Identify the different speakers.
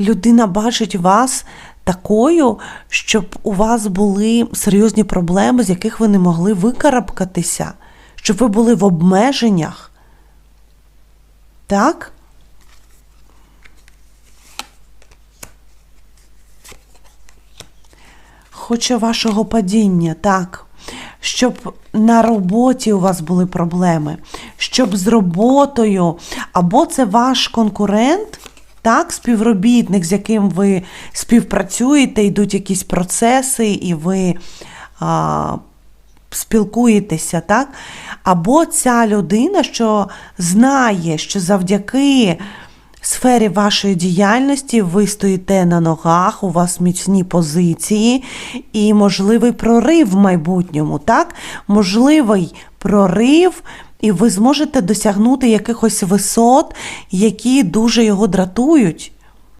Speaker 1: людина бачить вас такою, щоб у вас були серйозні проблеми, з яких ви не могли викарабкатися, щоб ви були в обмеженнях. Так? Хоче вашого падіння, так. Щоб на роботі у вас були проблеми, щоб з роботою, або це ваш конкурент, так, співробітник, з яким ви співпрацюєте, йдуть якісь процеси, і ви а, спілкуєтеся, так? Або ця людина, що знає, що завдяки сфері вашої діяльності ви стоїте на ногах, у вас міцні позиції і можливий прорив в майбутньому, так? Можливий прорив, і ви зможете досягнути якихось висот, які дуже його дратують.